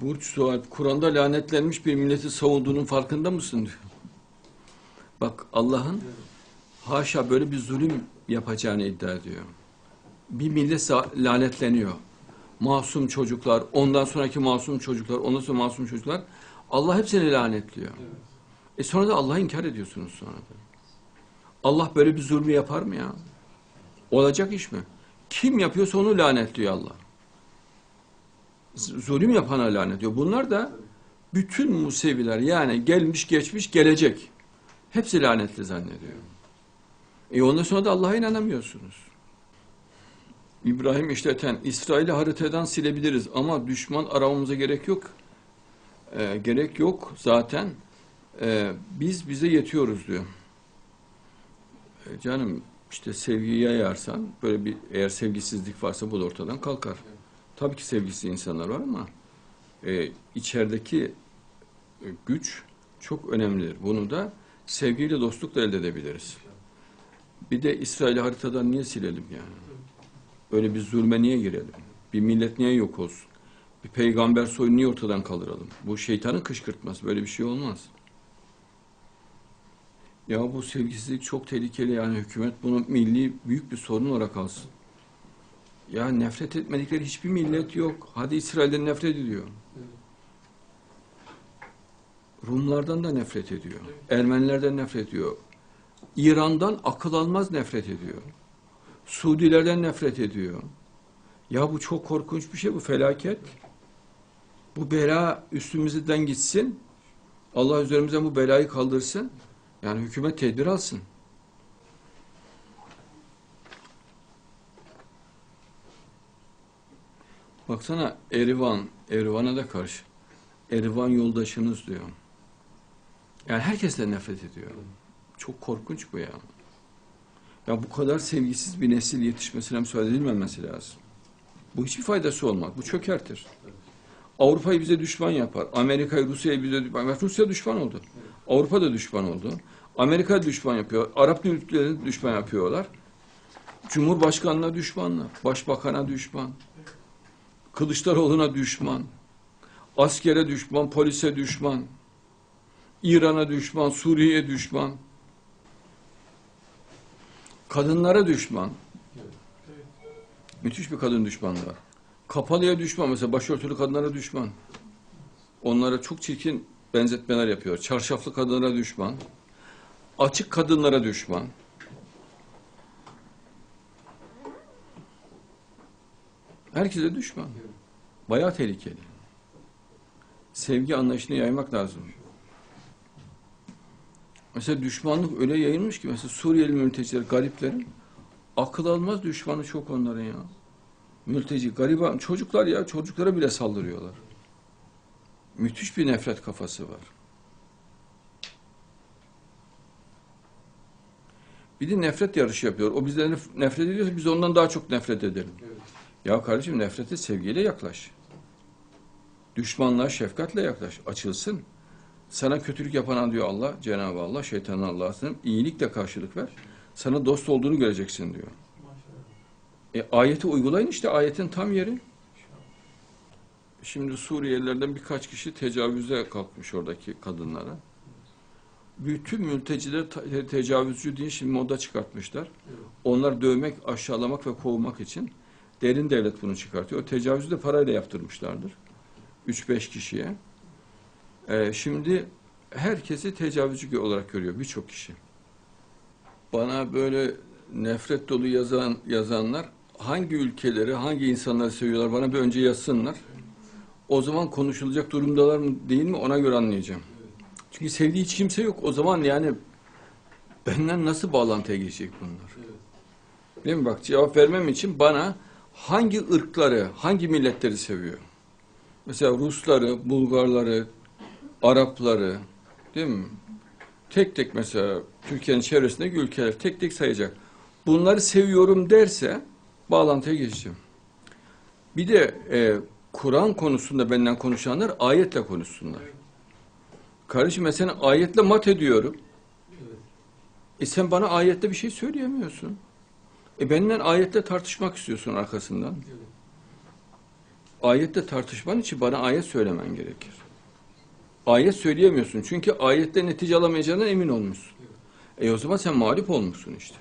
Burç Suat, Kur'an'da lanetlenmiş bir milleti savunduğunun farkında mısın. Bak Allah'ın haşa böyle bir zulüm yapacağını iddia ediyor. Bir millet lanetleniyor. Masum çocuklar, ondan sonraki masum çocuklar, ondan sonra masum çocuklar. Allah hepsini lanetliyor. E sonra da Allah'ı inkar ediyorsunuz sonra da. Allah böyle bir zulmü yapar mı ya? Olacak iş mi? Kim yapıyorsa onu lanetliyor Allah. Zulüm yapana lanetliyor. Bunlar da bütün Museviler yani gelmiş geçmiş gelecek. Hepsi lanetli zannediyor. E ondan sonra da Allah'a inanamıyorsunuz. İbrahim işleten İsrail'i haritadan silebiliriz ama düşman aramamıza gerek yok. Ee, gerek yok zaten. Ee, biz bize yetiyoruz diyor. E, canım işte sevgiyi yayarsan böyle bir eğer sevgisizlik varsa bu da ortadan kalkar. Tabii ki sevgisiz insanlar var ama e, içerideki e, güç çok önemlidir. Bunu da sevgiyle dostlukla elde edebiliriz. Bir de İsrail'i haritadan niye silelim yani? Öyle bir zulme niye girelim? Bir millet niye yok olsun? Bir peygamber soyunu niye ortadan kaldıralım? Bu şeytanın kışkırtması. Böyle bir şey olmaz. Ya bu sevgisizlik çok tehlikeli yani hükümet bunu milli büyük bir sorun olarak alsın. Ya nefret etmedikleri hiçbir millet yok. Hadi İsrail'den nefret ediyor. Rumlardan da nefret ediyor. Ermenilerden nefret ediyor. İran'dan akıl almaz nefret ediyor. Suudilerden nefret ediyor. Ya bu çok korkunç bir şey bu felaket. Bu bela üstümüzden gitsin. Allah üzerimizden bu belayı kaldırsın. Yani hükümet tedbir alsın. Baksana Erivan, Erivan'a da karşı. Erivan yoldaşınız diyor. Yani herkesle nefret ediyor. Çok korkunç bu ya. Ya bu kadar sevgisiz bir nesil yetişmesine müsaade edilmemesi lazım. Bu hiçbir faydası olmaz. Bu çökertir. Avrupa'yı bize düşman yapar. Amerika'yı, Rusya'yı bize düşman yapar. Rusya düşman oldu. Avrupa da düşman oldu. Amerika düşman yapıyor. Arap ülkeleri düşman yapıyorlar. Cumhurbaşkanına düşmanlar. Başbakana düşman. Kılıçdaroğlu'na düşman. Askere düşman, polise düşman. İran'a düşman, Suriye'ye düşman. Kadınlara düşman. Müthiş bir kadın düşmanlığı var. Kapalıya düşman mesela başörtülü kadınlara düşman. Onlara çok çirkin benzetmeler yapıyor. Çarşaflı kadınlara düşman. Açık kadınlara düşman. Herkese düşman. Bayağı tehlikeli. Sevgi anlayışını yaymak lazım. Mesela düşmanlık öyle yayılmış ki mesela Suriyeli mülteciler, gariplerin akıl almaz düşmanı çok onların ya. Mülteci, gariban çocuklar ya çocuklara bile saldırıyorlar. Müthiş bir nefret kafası var. Bir de nefret yarışı yapıyor. O bizden nef- nefret ediyorsa biz ondan daha çok nefret edelim. Ya kardeşim nefrete sevgiyle yaklaş. Düşmanlığa şefkatle yaklaş. Açılsın. Sana kötülük yapana diyor Allah, Cenab-ı Allah, şeytanın Allah'ın iyilikle karşılık ver. Sana dost olduğunu göreceksin diyor. E, ayeti uygulayın işte ayetin tam yeri. Şimdi Suriyelilerden birkaç kişi tecavüze kalkmış oradaki kadınlara. Bütün mülteciler te- tecavüzcü diye şimdi moda çıkartmışlar. Onlar dövmek, aşağılamak ve kovmak için derin devlet bunu çıkartıyor. O tecavüzü de parayla yaptırmışlardır. 3-5 kişiye. Ee, şimdi herkesi tecavüzcü olarak görüyor birçok kişi. Bana böyle nefret dolu yazan yazanlar hangi ülkeleri, hangi insanları seviyorlar bana bir önce yazsınlar. O zaman konuşulacak durumdalar mı değil mi ona göre anlayacağım. Çünkü sevdiği hiç kimse yok. O zaman yani benden nasıl bağlantıya geçecek bunlar? Değil mi? Bak cevap vermem için bana hangi ırkları, hangi milletleri seviyor? Mesela Rusları, Bulgarları, Arapları, değil mi? Tek tek mesela Türkiye'nin çevresindeki ülkeler tek tek sayacak. Bunları seviyorum derse bağlantıya geçeceğim. Bir de e, Kur'an konusunda benden konuşanlar ayetle konuşsunlar. Kardeşim ben seni ayetle mat ediyorum. E sen bana ayette bir şey söyleyemiyorsun. E benimle ayetle tartışmak istiyorsun arkasından. Ayette tartışman için bana ayet söylemen gerekir. Ayet söyleyemiyorsun. Çünkü ayette netice alamayacağına emin olmuşsun. E o zaman sen mağlup olmuşsun işte.